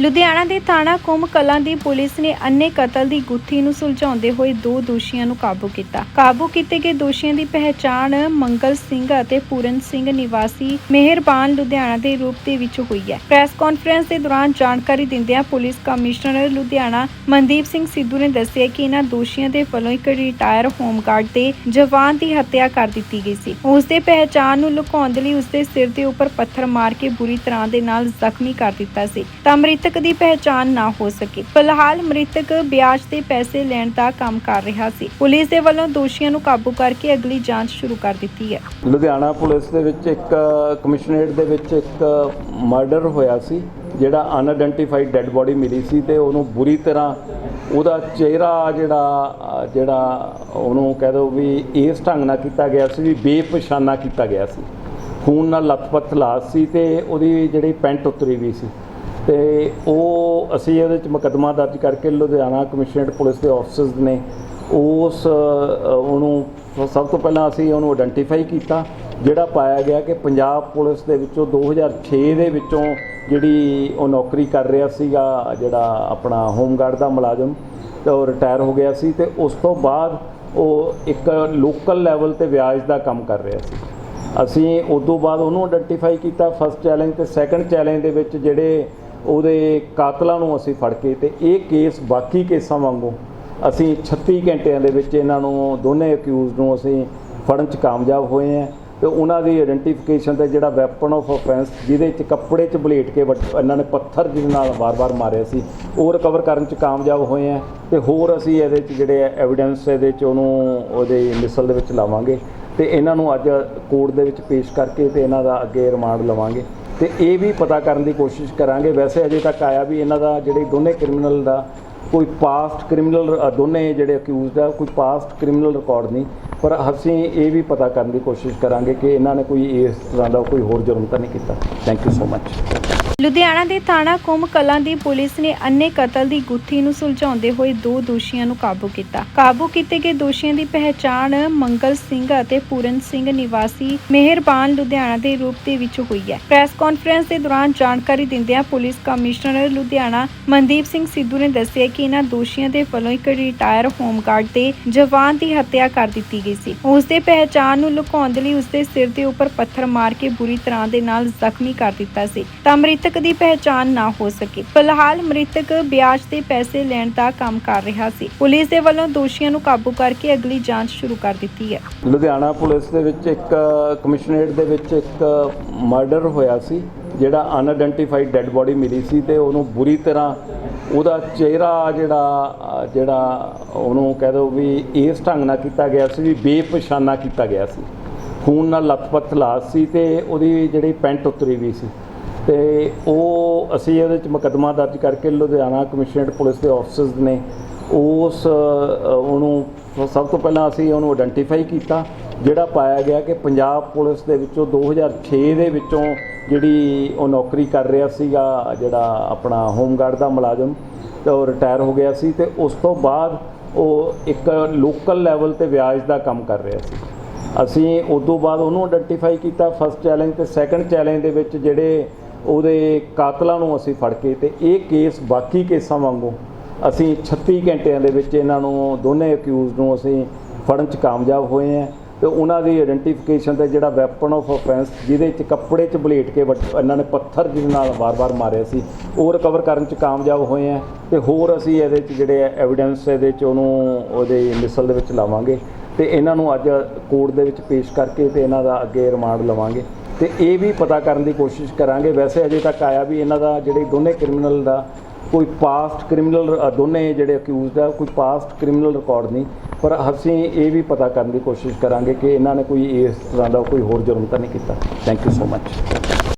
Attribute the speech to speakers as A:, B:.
A: ਲੁਧਿਆਣਾ ਦੇ ਥਾਣਾ ਕੁੰਭ ਕਲਾਂ ਦੀ ਪੁਲਿਸ ਨੇ ਅੰਨੇ ਕਤਲ ਦੀ ਗੁੱਥੀ ਨੂੰ ਸੁਲਝਾਉਂਦੇ ਹੋਏ ਦੋ ਦੋਸ਼ੀਆਂ ਨੂੰ ਕਾਬੂ ਕੀਤਾ। ਕਾਬੂ ਕੀਤੇ ਗਏ ਦੋਸ਼ੀਆਂ ਦੀ ਪਹਿਚਾਣ ਮੰਗਲ ਸਿੰਘ ਅਤੇ ਪੂਰਨ ਸਿੰਘ ਨਿਵਾਸੀ ਮਿਹਰਬਾਨ ਲੁਧਿਆਣਾ ਦੇ ਰੂਪ ਦੇ ਵਿੱਚ ਹੋਈ ਹੈ। ਪ੍ਰੈਸ ਕਾਨਫਰੰਸ ਦੇ ਦੌਰਾਨ ਜਾਣਕਾਰੀ ਦਿੰਦਿਆਂ ਪੁਲਿਸ ਕਮਿਸ਼ਨਰ ਲੁਧਿਆਣਾ ਮਨਦੀਪ ਸਿੰਘ ਸਿੱਧੂ ਨੇ ਦੱਸਿਆ ਕਿ ਇਹਨਾਂ ਦੋਸ਼ੀਆਂ ਦੇ ਵੱਲੋਂ ਇੱਕ ਰਿਟਾਇਰ ਹੋਮਗਾਰਡ ਦੇ ਜਵਾਨ ਦੀ ਹੱਤਿਆ ਕਰ ਦਿੱਤੀ ਗਈ ਸੀ। ਉਸ ਦੇ ਪਹਿਚਾਣ ਨੂੰ ਲੁਕਾਉਣ ਦੇ ਲਈ ਉਸ ਦੇ ਸਿਰ ਦੇ ਉੱਪਰ ਪੱਥਰ ਮਾਰ ਕੇ ਬੁਰੀ ਤਰ੍ਹਾਂ ਦੇ ਨਾਲ ਜ਼ਖਮੀ ਕਰ ਦਿੱਤਾ ਸੀ। ਤਾਂ ਮ੍ਰਿਤਕ ਦੀ ਪਹਿਚਾਣ ਨਾ ਹੋ ਸਕੀ। ਫਿਲਹਾਲ ਮ੍ਰਿਤਕ ਵਿਆਜ ਦੇ ਪੈਸੇ ਲੈਣ ਦਾ ਕੰਮ ਕਰ ਰਿਹਾ ਸੀ। ਪੁਲਿਸ ਦੇ ਵੱਲੋਂ ਦੋਸ਼ੀਆਂ ਨੂੰ ਕਾਬੂ ਕਰਕੇ ਅਗਲੀ ਜਾਂਚ ਸ਼ੁਰੂ ਕਰ ਦਿੱਤੀ ਹੈ।
B: ਲੁਧਿਆਣਾ ਪੁਲਿਸ ਦੇ ਵਿੱਚ ਇੱਕ ਕਮਿਸ਼ਨਰੇਟ ਦੇ ਵਿੱਚ ਇੱਕ ਮਰਡਰ ਹੋਇਆ ਸੀ, ਜਿਹੜਾ ਅਨਆਇਡੈਂਟੀਫਾਈਡ ਡੈੱਡ ਬੋਡੀ ਮਿਲੀ ਸੀ ਤੇ ਉਹਨੂੰ ਬੁਰੀ ਤਰ੍ਹਾਂ ਉਹਦਾ ਚਿਹਰਾ ਜਿਹੜਾ ਜਿਹੜਾ ਉਹਨੂੰ ਕਹਿ ਦੋ ਵੀ ਇਸ ਢੰਗ ਨਾਲ ਕੀਤਾ ਗਿਆ ਸੀ ਵੀ ਬੇਪਛਾਨਾ ਕੀਤਾ ਗਿਆ ਸੀ। ਖੂਨ ਨਾਲ ਲੱਥਪੱਥ ਲਾਸ਼ ਸੀ ਤੇ ਉਹਦੀ ਜਿਹੜੀ ਪੈਂਟ ਉਤਰੀ ਵੀ ਸੀ। ਤੇ ਉਹ ਅਸੀਂ ਇਹਦੇ ਵਿੱਚ ਮੁਕੱਦਮਾ ਦਰਜ ਕਰਕੇ ਲੁਧਿਆਣਾ ਕਮਿਸ਼ਨਰੇਟ ਪੁਲਿਸ ਦੇ ਆਫਿਸਰਸ ਨੇ ਉਸ ਉਹਨੂੰ ਸਭ ਤੋਂ ਪਹਿਲਾਂ ਅਸੀਂ ਉਹਨੂੰ ਆਇਡੈਂਟੀਫਾਈ ਕੀਤਾ, ਜਿਹੜਾ ਪਾਇਆ ਗਿਆ ਕਿ ਪੰਜਾਬ ਪੁਲਿਸ ਦੇ ਵਿੱਚੋਂ 2006 ਦੇ ਵਿੱਚੋਂ ਜਿਹੜੀ ਉਹ ਨੌਕਰੀ ਕਰ ਰਿਹਾ ਸੀਗਾ, ਜਿਹੜਾ ਆਪਣਾ ਹੋਮਗਾਰਡ ਦਾ ਮੁਲਾਜ਼ਮ, ਤੇ ਉਹ ਰਿਟਾਇਰ ਹੋ ਗਿਆ ਸੀ ਤੇ ਉਸ ਤੋਂ ਬਾਅਦ ਉਹ ਇੱਕ ਲੋਕਲ ਲੈਵਲ ਤੇ ਵਿਆਜ ਦਾ ਕੰਮ ਕਰ ਰਿਹਾ ਸੀ। ਅਸੀਂ ਉਸ ਤੋਂ ਬਾਅਦ ਉਹਨੂੰ ਆਇਡੈਂਟੀਫਾਈ ਕੀਤਾ ਫਸਟ ਚੈਲੰਜ ਤੇ ਸੈਕੰਡ ਚੈਲੰਜ ਦੇ ਵਿੱਚ ਜਿਹੜੇ ਉਹਦੇ ਕਾਤਲਾਂ ਨੂੰ ਅਸੀਂ ਫੜ ਕੇ ਤੇ ਇਹ ਕੇਸ ਬਾਕੀ ਕੇਸਾਂ ਵਾਂਗੂ ਅਸੀਂ 36 ਘੰਟਿਆਂ ਦੇ ਵਿੱਚ ਇਹਨਾਂ ਨੂੰ, ਦੋਨੇ ਅਕਿਊਜ਼ ਨੂੰ ਅਸੀਂ ਫੜਨ 'ਚ ਕਾਮਯਾਬ ਹੋਏ ਹਾਂ ਤੇ ਉਹਨਾਂ ਦੀ ਆਇਡੈਂਟੀਫਿਕੇਸ਼ਨ ਤੇ ਜਿਹੜਾ ਵੈਪਨ ਆਫ ਆਫੈਂਸ ਜਿਹਦੇ 'ਚ ਕੱਪੜੇ 'ਚ ਬਲੇਟ ਕੇ ਵੱਟ- ਇਹਨਾਂ ਨੇ ਪੱਥਰ ਜਿਹਦੇ ਨਾਲ ਵਾਰ-ਵਾਰ ਮਾਰਿਆ ਸੀ, ਉਹ ਰਿਕਵਰ ਕਰਨ 'ਚ ਕਾਮਯਾਬ ਹੋਏ ਹਾਂ ਤੇ ਹੋਰ ਅਸੀਂ ਇਹਦੇ 'ਚ ਜਿਹੜੇ ਐਵੀਡੈਂਸ ਇਹਦੇ 'ਚ ਉਹਨੂੰ ਉਹਦੇ ਮਿਸਲ ਦੇ ਵਿੱਚ ਲਾਵਾਂਗੇ ਤੇ ਇਹਨਾਂ ਨੂੰ ਅੱਜ ਕੋਰਟ ਦੇ ਵਿੱਚ ਪੇਸ਼ ਕਰਕੇ ਤੇ ਇਹਨਾਂ ਦਾ ਅੱਗੇ ਰਿਮਾਂਡ ਲਵਾਂਗੇ। ਤੇ ਇਹ ਵੀ ਪਤਾ ਕਰਨ ਦੀ ਕੋਸ਼ਿਸ਼ ਕਰਾਂਗੇ। ਵੈਸੇ ਅਜੇ ਤੱਕ ਆਇਆ ਵੀ ਇਹਨਾਂ ਦਾ ਜਿਹੜੇ ਦੋਨੇ ਕ੍ਰਿਮੀਨਲ ਦਾ ਕੋਈ ਪਾਸਟ ਕ੍ਰਿਮੀਨਲ ਦੋਨੇ ਜਿਹੜੇ ਅਕਿਊਜ਼ਡ ਆ, ਕੋਈ ਪਾਸਟ ਕ੍ਰਿਮੀਨਲ ਰਿਕਾਰਡ ਨਹੀਂ। ਪਰ ਅਸੀਂ ਇਹ ਵੀ ਪਤਾ ਕਰਨ ਦੀ ਕੋਸ਼ਿਸ਼ ਕਰਾਂਗੇ ਕਿ ਇਹਨਾਂ ਨੇ ਕੋਈ ਇਸ ਤਰ੍ਹਾਂ ਦਾ ਕੋਈ ਹੋਰ ਜੁਰਮ ਤਾਂ ਨਹੀਂ ਕੀਤਾ। Thank you so much
A: Ludhiana ਦੇ ਥਾਣਾ ਕੁੰਭ ਕਲਾਂ ਦੀ ਪੁਲਿਸ ਨੇ ਅੰਨੇ ਕਤਲ ਦੀ ਗੁੱਥੀ ਨੂੰ ਸੁਲਝਾਉਂਦੇ ਹੋਏ ਦੋ ਦੋਸ਼ੀਆਂ ਨੂੰ ਕਾਬੂ ਕੀਤਾ। ਕਾਬੂ ਕੀਤੇ ਗਏ ਦੋਸ਼ੀਆਂ ਦੀ ਪਹਿਚਾਣ ਮੰਗਲ ਸਿੰਘ ਅਤੇ ਪੂਰਨ ਸਿੰਘ ਨਿਵਾਸੀ ਮਿਹਰਬਾਨ ਲੁਧਿਆਣਾ ਦੇ ਰੂਪ ਦੇ ਵਿੱਚ ਹੋਈ ਹੈ। ਪ੍ਰੈਸ ਕਾਨਫਰੰਸ ਦੇ ਦੌਰਾਨ ਜਾਣਕਾਰੀ ਦਿੰਦਿਆਂ ਪੁਲਿਸ ਕਮਿਸ਼ਨਰ ਲੁਧਿਆਣਾ ਮਨਦੀਪ ਸਿੰਘ ਸਿੱਧੂ ਨੇ ਦੱਸਿਆ ਕਿ ਇਹਨਾਂ ਦੋਸ਼ੀਆਂ ਦੇ ਵੱਲੋਂ ਇੱਕ ਰਿਟਾਇਰ ਹੋਮਗਾਰਡ ਦੇ ਜਵਾਨ ਦੀ ਹੱਤਿਆ ਕਰ ਦਿੱਤੀ ਗਈ ਸੀ। ਉਸ ਦੇ ਪਹਿਚਾਣ ਨੂੰ ਲੁਕਾਉਣ ਦੇ ਲਈ ਉਸ ਦੇ ਸਿਰ ਦੇ ਉੱਪਰ ਪੱਥਰ ਮਾਰ ਕੇ ਬੁਰੀ ਤਰ੍ਹਾਂ ਦੇ ਨਾਲ ਜ਼ਖਮੀ ਕਰ ਦਿੱਤਾ ਸੀ। ਤਾਂ ਮ੍ਰਿਤਕ ਦੀ ਪਹਿਚਾਣ ਨਾ ਹੋ ਸਕੀ। ਫਿਲਹਾਲ ਮ੍ਰਿਤਕ ਵਿਆਜ ਦੇ ਪੈਸੇ ਲੈਣ ਦਾ ਕੰਮ ਕਰ ਰਿਹਾ ਸੀ। ਪੁਲਿਸ ਦੇ ਵੱਲੋਂ ਦੋਸ਼ੀਆਂ ਨੂੰ ਕਾਬੂ ਕਰਕੇ ਅਗਲੀ ਜਾਂਚ ਸ਼ੁਰੂ ਕਰ ਦਿੱਤੀ ਹੈ।
B: ਲੁਧਿਆਣਾ ਪੁਲਿਸ ਦੇ ਵਿੱਚ ਇੱਕ ਕਮਿਸ਼ਨਰੇਟ ਦੇ ਵਿੱਚ ਇੱਕ ਮਰਡਰ ਹੋਇਆ ਸੀ, ਜਿਹੜਾ ਅਨਆਇਡੈਂਟੀਫਾਈਡ ਡੈੱਡ ਬੋਡੀ ਮਿਲੀ ਸੀ ਤੇ ਉਹਨੂੰ ਬੁਰੀ ਤਰ੍ਹਾਂ ਉਹਦਾ ਚਿਹਰਾ ਜਿਹੜਾ ਜਿਹੜਾ ਉਹਨੂੰ ਕਹਿ ਦੋ ਵੀ ਇਸ ਢੰਗ ਨਾਲ ਕੀਤਾ ਗਿਆ ਸੀ ਵੀ ਬੇਪਛਾਨਾ ਕੀਤਾ ਗਿਆ ਸੀ। ਖੂਨ ਨਾਲ ਲੱਥਪੱਥ ਲਾਸ਼ ਸੀ ਤੇ ਉਹਦੀ ਜਿਹੜੀ ਪੈਂਟ ਉਤਰੀ ਵੀ ਸੀ। ਤੇ ਉਹ ਅਸੀਂ ਇਹਦੇ ਵਿੱਚ ਮੁਕੱਦਮਾ ਦਰਜ ਕਰਕੇ ਲੁਧਿਆਣਾ ਕਮਿਸ਼ਨਰੇਟ ਪੁਲਿਸ ਦੇ ਆਫਿਸਰਸ ਨੇ ਉਸ ਉਹਨੂੰ ਸਭ ਤੋਂ ਪਹਿਲਾਂ ਅਸੀਂ ਉਹਨੂੰ ਆਇਡੈਂਟੀਫਾਈ ਕੀਤਾ, ਜਿਹੜਾ ਪਾਇਆ ਗਿਆ ਕਿ ਪੰਜਾਬ ਪੁਲਿਸ ਦੇ ਵਿੱਚੋਂ 2006 ਦੇ ਵਿੱਚੋਂ ਜਿਹੜੀ ਉਹ ਨੌਕਰੀ ਕਰ ਰਿਹਾ ਸੀਗਾ, ਜਿਹੜਾ ਆਪਣਾ ਹੋਮਗਾਰਡ ਦਾ ਮੁਲਾਜ਼ਮ, ਤੇ ਉਹ ਰਿਟਾਇਰ ਹੋ ਗਿਆ ਸੀ ਤੇ ਉਸ ਤੋਂ ਬਾਅਦ ਉਹ ਇੱਕ ਲੋਕਲ ਲੈਵਲ ਤੇ ਵਿਆਜ ਦਾ ਕੰਮ ਕਰ ਰਿਹਾ ਸੀ। ਅਸੀਂ ਉਸ ਤੋਂ ਬਾਅਦ ਉਹਨੂੰ ਆਇਡੈਂਟੀਫਾਈ ਕੀਤਾ ਫਸਟ ਚੈਲੰਜ ਤੇ ਸੈਕੰਡ ਚੈਲੰਜ ਦੇ ਵਿੱਚ ਜਿਹੜੇ ਉਹਦੇ ਕਾਤਲਾਂ ਨੂੰ ਅਸੀਂ ਫੜ ਕੇ ਤੇ ਇਹ ਕੇਸ ਬਾਕੀ ਕੇਸਾਂ ਵਾਂਗੂ ਅਸੀਂ 36 ਘੰਟਿਆਂ ਦੇ ਵਿੱਚ ਇਹਨਾਂ ਨੂੰ ਦੋਨੇ ਅਕਿਊਜ਼ ਨੂੰ ਅਸੀਂ ਫੜਨ 'ਚ ਕਾਮਯਾਬ ਹੋਏ ਹਾਂ ਤੇ ਉਹਨਾਂ ਦੀ ਆਇਡੈਂਟੀਫਿਕੇਸ਼ਨ ਤੇ ਜਿਹੜਾ ਵੈਪਨ ਆਫ ਆਫੈਂਸ ਜਿਹਦੇ 'ਚ ਕੱਪੜੇ 'ਚ ਬਲੇਟ ਕੇ ਵੱਟ- ਇਹਨਾਂ ਨੇ ਪੱਥਰ ਜਿਹਦੇ ਨਾਲ ਵਾਰ-ਵਾਰ ਮਾਰਿਆ ਸੀ, ਉਹ ਰਿਕਵਰ ਕਰਨ 'ਚ ਕਾਮਯਾਬ ਹੋਏ ਹਾਂ ਤੇ ਹੋਰ ਅਸੀਂ ਇਹਦੇ 'ਚ ਜਿਹੜੇ ਐਵੀਡੈਂਸ ਇਹਦੇ 'ਚ ਉਹਨੂੰ ਉਹਦੇ ਮਿਸਲ ਦੇ ਵਿੱਚ ਲਾਵਾਂਗੇ ਤੇ ਇਹਨਾਂ ਨੂੰ ਅੱਜ ਕੋਰਟ ਦੇ ਵਿੱਚ ਪੇਸ਼ ਕਰਕੇ ਤੇ ਇਹਨਾਂ ਦਾ ਅੱਗੇ ਰਿਮਾਂਡ ਲਵਾਂਗੇ। ਤੇ ਇਹ ਵੀ ਪਤਾ ਕਰਨ ਦੀ ਕੋਸ਼ਿਸ਼ ਕਰਾਂਗੇ। ਵੈਸੇ ਅਜੇ ਤੱਕ ਆਇਆ ਵੀ ਇਹਨਾਂ ਦਾ ਜਿਹੜੇ ਦੋਨੇ ਕ੍ਰਿਮੀਨਲ ਦਾ ਕੋਈ ਪਾਸਟ ਕ੍ਰਿਮੀਨਲ ਦੋਨੇ ਜਿਹੜੇ ਅਕਿਊਜ਼ਡ ਆ, ਕੋਈ ਪਾਸਟ ਕ੍ਰਿਮੀਨਲ ਰਿਕਾਰਡ ਨਹੀਂ। ਪਰ ਅਸੀਂ ਇਹ ਵੀ ਪਤਾ ਕਰਨ ਦੀ ਕੋਸ਼ਿਸ਼ ਕਰਾਂਗੇ ਕਿ ਇਹਨਾਂ ਨੇ ਕੋਈ ਇਸ ਤਰ੍ਹਾਂ ਦਾ ਕੋਈ ਹੋਰ ਜੁਰਮ ਤਾਂ ਨਹੀਂ ਕੀਤਾ। Thank you so much